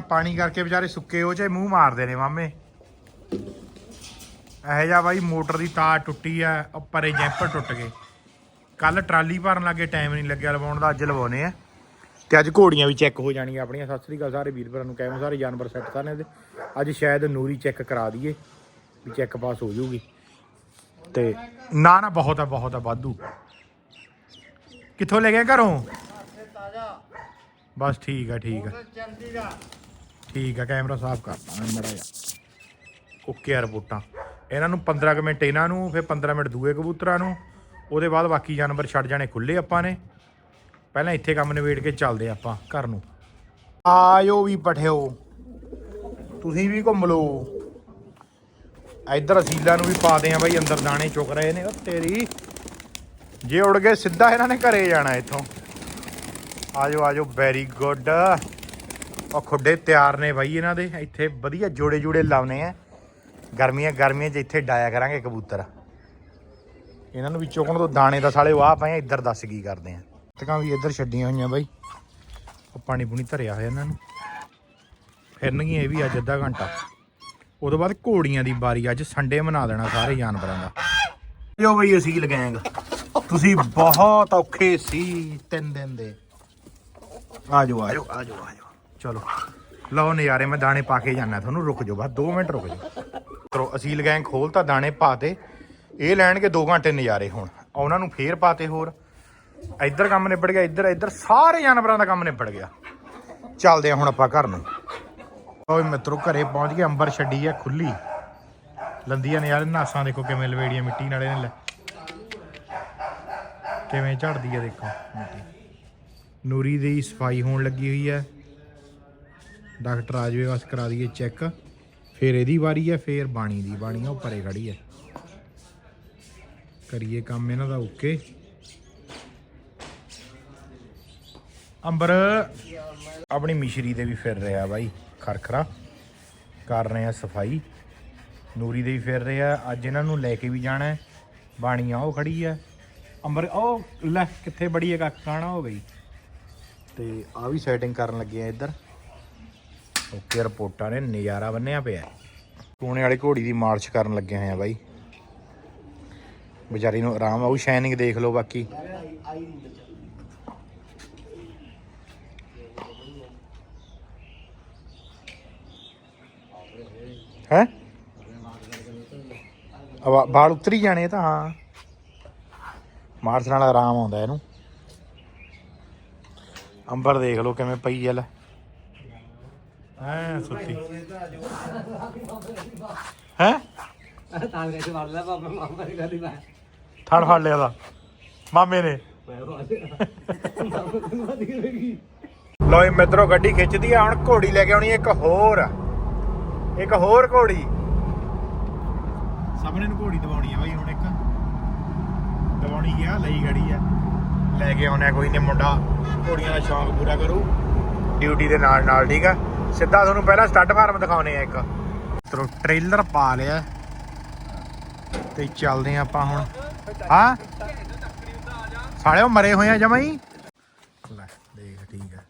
ਪਾਣੀ ਕਰਕੇ ਵਿਚਾਰੇ ਸੁੱਕੇ ਹੋ ਚਾਹੇ ਮੂੰਹ ਮਾਰਦੇ ਨੇ ਮਾਮੇ। ਇਹੋ ਜਿਹਾ ਬਾਈ ਮੋਟਰ ਦੀ ਤਾਰ ਟੁੱਟੀ ਆ, ਉੱਪਰੇ ਜੈਂਪਰ ਟੁੱਟ ਗਏ। ਕੱਲ ਟਰਾਲੀ ਭਰਨ ਲੱਗੇ, ਟਾਈਮ ਨਹੀਂ ਲੱਗਿਆ ਲਵਾਉਣ ਦਾ, ਅੱਜ ਲਵਾਉਣੇ ਆ। ਤੇ ਅੱਜ ਘੋੜੀਆਂ ਵੀ ਚੈੱਕ ਹੋ ਜਾਣੀਆਂ ਆਪਣੀਆਂ। ਸਤਿ ਸ੍ਰੀ ਅਕਾਲ ਸਾਰੇ ਵੀਰ ਭਰਾ ਨੂੰ ਕਹਿਮ ਸਾਰੇ ਜਾਨਵਰ ਸੈੱਟ ਕਰਨੇ ਤੇ ਅੱਜ ਸ਼ਾਇਦ ਨੂਰੀ ਚੈੱਕ ਕਰਾ ਦਈਏ, ਵੀ ਚੈੱਕ ਪਾਸ ਹੋ ਜਾਊਗੀ। ਤੇ ਨਾ ਨਾ, ਬਹੁਤ ਆ ਬਹੁਤ ਆ, ਵਾਧੂ। ਕਿੱਥੋਂ ਲੈ ਗਏ ਘਰੋਂ? ਬਸ ਠੀਕ ਆ ਠੀਕ ਆ। ਠੀਕ ਆ, ਕੈਮਰਾ ਸਾਫ਼ ਕਰਤਾ ਮੈਂ ਮੜਾ ਜਾ ਓਕੇ ਆ ਰਿਪੋਰਟਾਂ ਇਹਨਾਂ ਨੂੰ 15 ਕੁ ਮਿੰਟ ਇਹਨਾਂ ਨੂੰ, ਫਿਰ 15 ਮਿੰਟ ਦੂਏ ਕਬੂਤਰਾਂ ਨੂੰ। ਉਹਦੇ ਬਾਅਦ ਬਾਕੀ ਜਾਨਵਰ ਛੱਡ ਜਾਣੇ ਖੁੱਲੇ ਆਪਾਂ ਨੇ। ਪਹਿਲਾਂ ਇੱਥੇ ਕੰਮ ਨਿਬੇੜ ਕੇ ਚੱਲਦੇ ਆਪਾਂ ਘਰ ਨੂੰ। ਆਇਓ ਵੀ ਪਠਿਓ। ਤੁਸੀਂ ਵੀ ਘੁੰਮ ਲਓ। ਇੱਧਰ ਅਸੀਲਾਂ ਨੂੰ ਵੀ ਪਾ ਦੇ ਆ ਬਾਈ, ਅੰਦਰ ਦਾਣੇ ਚੁੱਕ ਰਹੇ ਨੇ। ਉਹ ਤੇਰੀ। ਜੇ ਉੜ ਗਏ, ਸਿੱਧਾ ਇਹਨਾਂ ਨੇ ਘਰੇ ਜਾਣਾ ਇੱਥੋਂ। ਆਜੋ ਆਜੋ ਵੈਰੀ ਗੁੱਡ ਉਹ ਖੁੱਡੇ ਤਿਆਰ ਨੇ ਬਾਈ ਇਹਨਾਂ ਦੇ। ਇੱਥੇ ਵਧੀਆ ਜੋੜੇ ਜੋੜੇ ਲਾਉਨੇ ਆ। ਗਰਮੀਆਂ ਗਰਮੀਆਂ 'ਚ ਇੱਥੇ ਡਾਇਆ ਕਰਾਂਗੇ ਕਬੂਤਰ। ਇਹਨਾਂ ਨੂੰ ਵੀ ਚੁੱਕਣ ਤੋਂ ਦਾਣੇ ਦਾ ਸਾਲੇ ਵਾਹ ਪਏ ਇੱਧਰ ਦੱਸ ਕੀ ਕਰਦੇ ਆ। ਟਕਾਂ ਵੀ ਇੱਧਰ ਛੱਡੀਆਂ ਹੋਈਆਂ ਬਾਈ। ਉਹ ਪਾਣੀ ਪੂਣੀ ਧਰਿਆ ਹੋਇਆ ਇਹਨਾਂ ਨੂੰ। ਫਿਰਨਗੀਆਂ ਇਹ ਵੀ ਅੱਜ ਅੱਧਾ ਘੰਟਾ। ਉਦੋਂ ਬਾਅਦ ਘੋੜੀਆਂ ਦੀ ਵਾਰੀ, ਅੱਜ ਸੰਡੇ ਮਨਾ ਦੇਣਾ ਸਾਰੇ ਜਾਨਵਰਾਂ ਦਾ। ਜੋ ਬਈ, ਅਸੀਂ ਲਗਾਏਗਾ ਤੁਸੀਂ ਬਹੁਤ ਔਖੇ ਸੀ ਤਿੰਨ ਦਿਨ ਦੇ। ਆਜੋ ਆਜੋ ਆਜੋ ਆਜੋ ਚਲੋ। ਲਓ ਨਜ਼ਾਰੇ, ਮੈਂ ਦਾਣੇ ਪਾ ਕੇ ਜਾਣਾ ਤੁਹਾਨੂੰ ਰੁਕ ਜਾਓ, ਬਸ 2 ਮਿੰਟ ਰੁਕ ਜਾਓ। ਕਰੋ ਗੈਂਗ ਖੋਲ ਤਾਂ ਦਾਣੇ ਪਾਤੇ ਇਹ ਲੈਣਗੇ 2 ਘੰਟੇ ਨਜ਼ਾਰੇ ਹੁਣ। ਉਹਨਾਂ ਨੂੰ ਫੇਰ ਪਾਤੇ ਹੋਰ। ਇੱਧਰ ਕੰਮ ਨਿਬੜ ਗਿਆ, ਇੱਧਰ ਇੱਧਰ ਸਾਰੇ ਜਾਨਵਰਾਂ ਦਾ ਕੰਮ ਨਿਬੜ ਗਿਆ। ਚੱਲਦੇ ਆ ਹੁਣ ਆਪਾਂ ਘਰ ਨੂੰ। ਓਏ ਮਿੱਤਰੋ, ਘਰੇ ਪਹੁੰਚ ਗਏ, ਅੰਬਰ ਛੱਡੀ ਆ ਖੁੱਲੀ। ਲੰਦੀਆਂ ਨੇ ਯਾਰ ਨਾਸਾਂ ਦੇਖੋ ਕਿਵੇਂ ਲਵੇੜੀਆਂ ਮਿੱਟੀ ਨਾਲੇ ਨੇ ਲੈ। ਕਿਵੇਂ ਝੜਦੀ ਆ ਦੇਖੋ। ਮਿੱਟੀ ਨੂਰੀ ਦੀ ਸਫ਼ਾਈ ਹੋਣ ਲੱਗੀ ਹੋਈ ਹੈ ਡਾਕਟਰ ਆ ਜਾਵੇ, ਬਸ ਕਰਾ ਦਈਏ ਚੈੱਕ ਫਿਰ ਇਹਦੀ ਵਾਰੀ ਹੈ, ਫਿਰ ਬਾਣੀ ਦੀ ਬਾਣੀ ਉਹ ਪਰੇ ਖੜੀ ਹੈ। ਕਰੀਏ ਕੰਮ ਇਹਨਾਂ ਦਾ, ਓਕੇ। ਅੰਬਰ, ਆਪਣੀ ਮਿਸ਼ਰੀ ਦੇ ਵੀ ਫਿਰ ਰਿਹਾ ਬਾਈ, ਖਰਖਰਾ। ਕਰ ਰਹੇ ਆ ਸਫ਼ਾਈ। ਨੂਰੀ ਦੇ ਵੀ ਫਿਰ ਰਿਹਾ, ਅੱਜ ਇਹਨਾਂ ਨੂੰ ਲੈ ਕੇ ਵੀ ਜਾਣਾ ਹੈ। ਬਾਣੀ ਆ, ਉਹ ਖੜੀ ਹੈ। ਅੰਬਰ, ਉਹ ਲੈ, ਕਿੱਥੇ ਬੜੀ ਹੈ ਕੱਖ ਕਾਣਾ ਹੋ ਗਈ ਤੇ ਆ ਵੀ ਸੈਟਿੰਗ ਕਰਨ ਲੱਗੇ ਆ ਇੱਧਰ। ਓਕੇ ਰਿਪੋਰਟਾਂ ਨੇ, ਨਜ਼ਾਰਾ ਬੰਨਿਆ ਪਿਆ ਟੂਣੇ ਵਾਲੀ ਘੋੜੀ ਦੀ ਮਾਰਚ ਕਰਨ ਲੱਗੇ ਹੋਏ ਆ ਬਾਈ। ਵਿਚਾਰੀ ਨੂੰ ਆਰਾਮ ਆਉ ਸ਼ਾਈਨਿੰਗ ਦੇਖ ਲਓ ਬਾਕੀ। ਹੈ? ਅਵਾ ਬਾਲ ਉਤਰੀ ਜਾਣੇ ਤਾਂ, ਹਾਂ। ਮਾਰਸ਼ ਨਾਲ ਆਰਾਮ ਆਉਂਦਾ ਇਹਨੂੰ। ਅੰਬਰ ਦੇਖ ਲਓ ਕਿਵੇਂ ਪਈ ਐ ਐ ਸੁੱਤੀ ਹੈ? ਤਾਂ ਕਰਕੇ ਮਾਰ ਲਿਆ ਪਾਪਾ ਮਾਮਾ ਦੀ ਗਾਲੀ ਮੈਂ। ਥੜ ਫੜ ਲਿਆ ਦਾ। ਮਾਮੇ ਨੇ। ਲੋਈ ਮਿੱਤਰੋ ਗੱਡੀ ਖਿੱਚਦੀ ਆ ਹੁਣ ਘੋੜੀ ਲੈ ਕੇ ਆਉਣੀ ਇੱਕ ਹੋਰ। ਇੱਕ ਹੋਰ ਘੋੜੀ। ਸਾਹਮਣੇ ਨੂੰ ਘੋੜੀ ਦਵਾਉਣੀ ਆ ਬਾਈ ਹੁਣ ਇੱਕ। ਦਵਾਉਣੀ ਆ ਲਈ ਗੜੀ ਆ। ਲੈ ਕੇ ਆਉਣਾ ਕੋਈ ਨੇ ਮੁੰਡਾ ਘੋੜੀਆਂ ਦਾ ਸ਼ੌਂਕ ਪੂਰਾ ਕਰੂ। ਡਿਊਟੀ ਦੇ ਨਾਲ ਨਾਲ ਠੀਕ ਆ? ਸਿੱਧਾ ਤੁਹਾਨੂੰ ਪਹਿਲਾਂ ਸਟੱਡ ਫਾਰਮ ਦਿਖਾਉਣੇ ਆ ਇੱਕ। ਮਿੱਤਰੋ ਟ੍ਰੇਲਰ ਪਾ ਲਿਆ। ਤੇ ਚੱਲਦੇ ਆ ਆਪਾਂ ਹੁਣ। ਹਾਂ? ਸਾਲਿਓ, ਮਰੇ ਹੋਏ ਆ ਜਮਾ ਹੀ। ਲੈ, ਦੇਖ, ਠੀਕ ਹੈ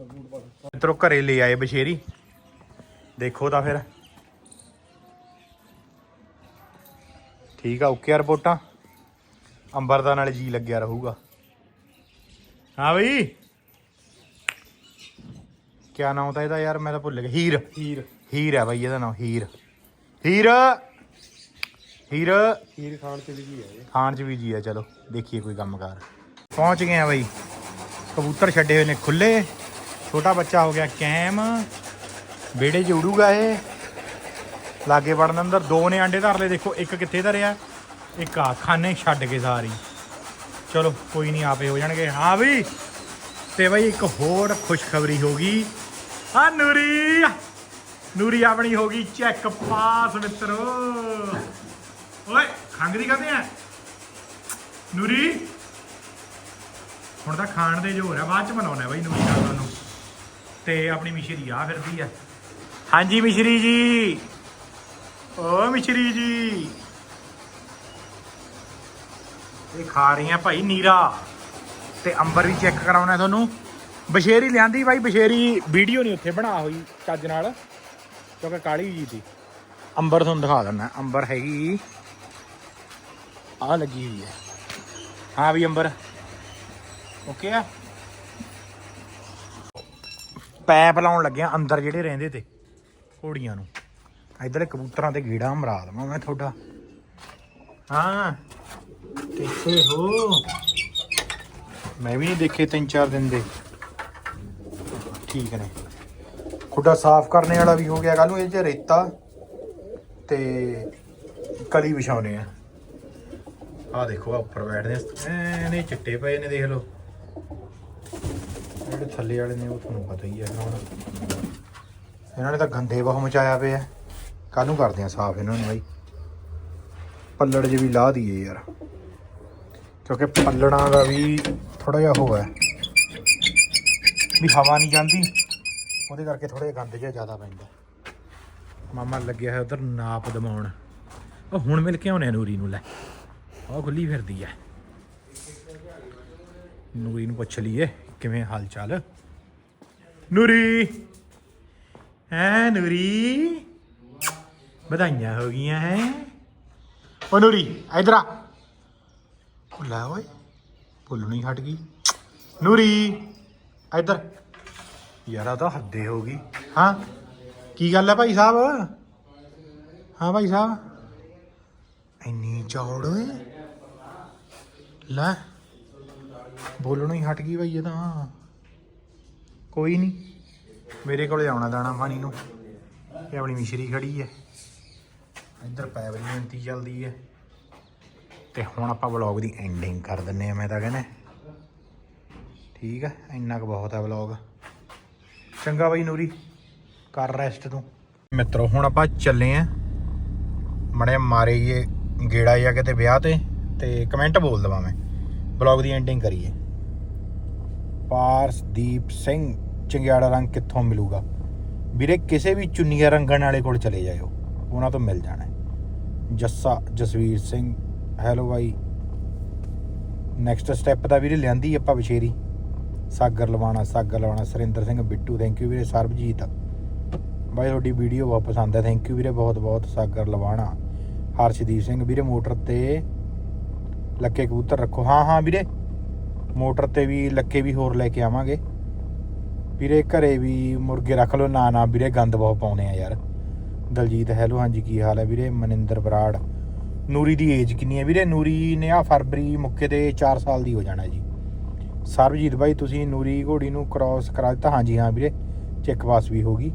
ਮਿੱਤਰੋ, ਘਰੇ ਲੈ ਆਏ ਬਸ਼ੇਰੀ। ਦੇਖੋ ਤਾਂ ਫਿਰ। ਠੀਕ ਆ ਓਕੇ ਰਿਪੋਰਟਾਂ। ਅੰਬਰ ਦਾ ਨਾਲ ਜੀ ਲੱਗਿਆ ਰਹੂਗਾ। ਹਾਂ ਬਈ। ਕਿਆ ਨਾਮ ਤਾਂ ਇਹਦਾ ਯਾਰ? ਮੈਂ ਤਾਂ ਭੁੱਲ ਗਿਆ। ਹੀਰ। ਹੀਰ। ਹੀਰ ਹੈ ਬਾਈ ਇਹਦਾ ਨਾਮ ਹੀਰ। ਹੀਰ। ਹੀਰ। ਹੀਰ ਖਾਨ ਤੇ ਵੀ ਕੀ ਹੈ ਖਾਣ ਚ ਵੀ ਜੀ ਆ ਚਲੋ ਦੇਖੀਏ ਕੋਈ ਕੰਮਕਾਰ। ਪਹੁੰਚ ਗਏ ਆ ਬਾਈ। ਕਬੂਤਰ ਛੱਡੇ ਹੋਏ ਨੇ ਖੁੱਲੇ ਛੋਟਾ ਬੱਚਾ ਹੋ ਗਿਆ ਕੈਮ। ਵਿਹੜੇ 'ਚ ਉੜੂਗਾ ਇਹ। ਲਾਗੇ ਵੜਨ ਅੰਦਰ ਦੋ ਨੇ ਆਂਡੇ ਧਰ ਲਏ। ਦੇਖੋ ਇੱਕ ਕਿੱਥੇ ਧਰਿਆ? ਇੱਕ ਆ ਖਾਨੇ ਛੱਡ ਕੇ ਸਾਰੀ। ਚਲੋ ਕੋਈ ਨਹੀਂ ਆਪੇ ਹੋ ਜਾਣਗੇ। ਹਾਂ ਵੀ ਤੇ ਬਾਈ ਇੱਕ ਹੋਰ ਖੁਸ਼ਖਬਰੀ ਹੋ ਗਈ। ਆ ਨੂਰੀ ਨੂਰੀ ਆਪਣੀ ਹੋ ਗਈ ਚੈੱਕ ਪਾਸ ਮਿੱਤਰੋ। ਓਏ ਖੰਗਦੀ ਕਾਹਦੇ ਆ? ਨੂਰੀ, ਹੁਣ ਤਾਂ ਖਾਣ ਦੇ ਜੋਰ ਆ, ਬਾਅਦ ਚ ਬਣਾਉਣਾ ਬਾਈ ਨੂਰੀ ਨਾਲ ਤੁਹਾਨੂੰ। ਤੇ ਆਪਣੀ ਮਿਸ਼ਰੀ ਆ ਫਿਰਦੀ ਆ। ਹਾਂਜੀ, ਮਿਸ਼ਰੀ ਜੀ। ਓ, ਮਿਸ਼ਰੀ ਜੀ। ਇਹ ਖਾ ਰਹੀ ਰਹੀਆਂ ਭਾਈ ਨੀਰਾ। ਤੇ ਅੰਬਰ ਵੀ ਚੈੱਕ ਕਰਾਉਣਾ ਤੁਹਾਨੂੰ। ਬਸ਼ੇਰੀ ਲਿਆਂਦੀ ਬਾਈ, ਬਸ਼ੇਰੀ ਵੀਡੀਓ ਨਹੀਂ ਉੱਥੇ ਬਣਾ ਹੋਈ ਚੱਜ ਨਾਲ, ਕਿਉਂਕਿ ਕਾਲੀ ਜੀ ਸੀ। ਅੰਬਰ ਤੁਹਾਨੂੰ ਦਿਖਾ ਦਿੰਦਾ, ਅੰਬਰ ਹੈਗੀ। ਆ ਲੱਗੀ ਹੋਈ ਹੈ। ਹਾਂ ਵੀ ਅੰਬਰ। ਓਕੇ ਆ? ਪੈਪ ਲਾਉਣ ਲੱਗਿਆ ਅੰਦਰ ਜਿਹੜੇ ਰਹਿੰਦੇ ਤੇ, ਘੋੜੀਆਂ ਨੂੰ। ਇਧਰ ਕਬੂਤਰਾਂ ਤੇ ਗੀੜਾ ਮਰਾ ਦਵਾਂ ਮੈਂ ਤੁਹਾਡਾ। ਹਾਂ। ਕਿੱਥੇ ਹੋ। ਮੈਂ ਵੀ ਨਹੀਂ ਦੇਖੇ ਤਿੰਨ ਚਾਰ ਦਿਨ ਦੇ। ਠੀਕ ਨੇ। ਖੁੱਡਾ ਸਾਫ਼ ਕਰਨੇ ਵਾਲਾ ਵੀ ਹੋ ਗਿਆ ਕੱਲ ਨੂੰ, ਇਹ ਚ ਰੇਤਾ ਤੇ ਕਲੀ ਵਿਛਾਉਨੇ ਆ। ਆ ਦੇਖੋ ਆ ਉੱਪਰ ਬੈਠਦੇ ਆ। ਐਨੇ ਚਿੱਟੇ ਪਏ ਨੇ, ਦੇਖ ਲਓ। ਜਿਹੜੇ ਥੱਲੇ ਵਾਲੇ ਨੇ, ਉਹ ਤੁਹਾਨੂੰ ਪਤਾ ਹੀ ਹੈ ਹੁਣ। ਇਹਨਾਂ ਨੇ ਤਾਂ ਗੰਦੇ ਬਹੁਤ ਮਚਾਇਆ ਪਿਆ ਕੱਲ ਨੂੰ ਕਰਦੇ ਆ ਸਾਫ਼ ਇਹਨਾਂ ਨੂੰ ਬਾਈ। ਪੱਲੜ ਜੇ ਵੀ ਲਾ ਦਈਏ ਯਾਰ। ਕਿਉਂਕਿ ਪੱਲੜਾਂ ਦਾ ਵੀ ਥੋੜਾ ਜਿਹਾ ਹੋਇਆ ਵੀ ਹਵਾ ਨਹੀਂ ਜਾਂਦੀ। ਉਹਦੇ ਕਰਕੇ ਥੋੜਾ ਗੰਦ ਜਿਹਾ ਜ਼ਿਆਦਾ ਪੈਂਦਾ। ਮਾਮਾ ਲੱਗਿਆ ਹੈ ਉਧਰ ਨਾਪ ਦਮਾਉਣ ਉਹ ਹੁਣ ਮਿਲ ਕੇ ਆਉਣੇ ਨੂਰੀ ਨੂੰ ਲੈ। ਉਹ ਖੁੱਲੀ ਫਿਰਦੀ ਹੈ ਨੂਰੀ ਨੂੰ ਪੁੱਛ ਲਈਏ ਕਿਵੇਂ ਹਾਲ ਚਾਲ ਨੂਰੀ! ਹੈ ਨੂਰੀ? ਵਧਾਈਆਂ ਹੋ ਗਈਆਂ ਹੈ? ਓ ਨੂਰੀ ਇਧਰ ਆ। ਲੈ ਓਏ। ਭੁੱਲਣੀ ਹਟ ਗਈ। ਨੂਰੀ! ਇੱਧਰ। ਯਾਰ ਆ ਤਾਂ ਹੱਦੇ ਹੋ ਗਈ। ਹਾਂ? ਕੀ ਗੱਲ ਹੈ ਭਾਈ ਸਾਹਿਬ? ਹਾਂ ਭਾਈ ਸਾਹਿਬ? ਇੰਨੀ ਚੌੜ ਓਏ। ਲੈ, ਬੋਲਣੋਂ ਹੀ ਹਟ ਗਈ ਭਾਈ ਇਹ ਤਾਂ। ਕੋਈ ਨਹੀਂ, ਮੇਰੇ ਕੋਲੇ ਆਉਣਾ ਦਾਣਾ ਪਾਣੀ ਨੂੰ। ਇਹ ਆਪਣੀ ਮਿਸ਼ਰੀ ਖੜੀ ਹੈ ਇੱਧਰ ਪੈ ਬਈ ਮਿਹਨਤੀ ਚੱਲਦੀ ਹੈ ਤੇ ਹੁਣ ਆਪਾਂ ਵਲੌਗ ਦੀ ਐਂਡਿੰਗ ਕਰ ਦਿੰਨੇ ਆ, ਮੈਂ ਤਾਂ ਕਹਿੰਦਾ। ਠੀਕ ਹੈ ਇੰਨਾ ਕੁ ਬਹੁਤ ਹੈ ਵਲੌਗ ਚੰਗਾ ਬਾਈ ਨੂਰੀ, ਕਰ ਰੈਸਟ ਤੂੰ। ਮਿੱਤਰੋ, ਹੁਣ ਆਪਾਂ ਚੱਲੇ ਆ ਮੜੇ ਮਾਰੇ ਇਹ ਗੇੜਾ ਜਾਂ ਕਿਤੇ ਵਿਆਹ ਤੇ ਤੇ ਕਮੈਂਟ ਬੋਲ ਦਵਾਂ ਮੈਂ। ਵਲੌਗ ਦੀ ਐਂਡਿੰਗ ਕਰੀਏ। ਪਾਰਸਦੀਪ ਸਿੰਘ, ਚੰਗਿਆੜਾ ਰੰਗ ਕਿੱਥੋਂ ਮਿਲੂਗਾ? ਵੀਰੇ, ਕਿਸੇ ਵੀ ਚੁੰਨੀਆਂ ਰੰਗਣ ਵਾਲੇ ਕੋਲ ਚਲੇ ਜਾਇਓ, ਉਹਨਾਂ ਤੋਂ ਮਿਲ ਜਾਣਾ। ਜੱਸਾ, ਜਸਵੀਰ ਸਿੰਘ, ਹੈਲੋ ਬਾਈ। ਨੈਕਸਟ ਸਟੈਪ ਦਾ ਵੀਰੇ ਲਿਆਂਦੀ ਆਪਾਂ ਬਸ਼ੇਰੀ ਸਾਗਰ ਲਵਾਣਾ ਸਾਗਰ ਲਵਾਣਾ, ਸੁਰਿੰਦਰ ਸਿੰਘ ਬਿੱਟੂ ਥੈਂਕ ਯੂ ਵੀਰੇ, ਸਰਬਜੀਤ। ਬਾਈ, ਤੁਹਾਡੀ ਵੀਡੀਓ ਬਹੁਤ ਪਸੰਦ ਹੈ ਥੈਂਕ ਯੂ ਵੀਰੇ, ਬਹੁਤ ਬਹੁਤ, ਸਾਗਰ ਲਵਾਣਾ। ਹਰਸ਼ਦੀਪ ਸਿੰਘ, ਵੀਰੇ, ਮੋਟਰ ਤੇ ਲੱਕੇ ਕਬੂਤਰ ਰੱਖੋ। ਹਾਂ ਹਾਂ ਵੀਰੇ, ਮੋਟਰ ਤੇ ਵੀ ਲੱਕੇ ਵੀ ਹੋਰ ਲੈ ਕੇ ਆਵਾਂਗੇ। ਵੀਰੇ, ਘਰੇ ਵੀ ਮੁਰਗੇ ਰੱਖ ਲਓ, ਨਾ ਨਾ, ਵੀਰੇ, ਗੰਦ ਬਹੁਤ ਪਾਉਨੇ ਆ ਯਾਰ। ਦਲਜੀਤ ਹੈਲੋ, ਹਾਂਜੀ, ਕੀ ਹਾਲ ਹੈ ਵੀਰੇ? ਮਨਿੰਦਰ ਬਰਾੜ। ਨੂਰੀ ਦੀ ਏਜ ਕਿੰਨੀ ਹੈ ਵੀਰੇ? ਨੂਰੀ ਨੇ ਆ ਫਰਵਰੀ ਮੁੱਕੇ ਤੇ 4 ਸਾਲ ਦੀ ਹੋ ਜਾਣਾ ਜੀ। ਸਰਬਜੀਤ ਬਾਈ, ਤੁਸੀਂ ਨੂਰੀ ਘੋੜੀ ਨੂੰ ਕ੍ਰਾਸ ਕਰਾ ਦਿੱਤਾ। ਹਾਂਜੀ ਹਾਂ ਵੀਰੇ ਚੈੱਕ ਪਾਸ ਵੀ ਹੋ ਗਈ।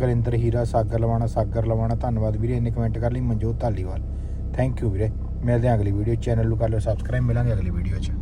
ਗਰਿੰਦਰ ਹੀਰਾ, ਸਾਗਰ ਲਵਾਣਾ ਸਾਗਰ ਲਵਾਣਾ, ਧੰਨਵਾਦ ਵੀਰੇ। ਇੰਨੇ ਕਮੈਂਟ ਕਰ ਲਈ, ਮਨਜੋਤ ਧਾਲੀਵਾਲ। ਥੈਂਕ ਯੂ ਵੀਰੇ। ਮਿਲਦੇ ਹਾਂ ਅਗਲੀ ਵੀਡੀਓ ਚੈਨਲ ਨੂੰ ਕਰ ਲਿਓ ਸਬਸਕ੍ਰਾਈਬ ਮਿਲਾਂਗੇ ਅਗਲੀ ਵੀਡੀਓ 'ਚ।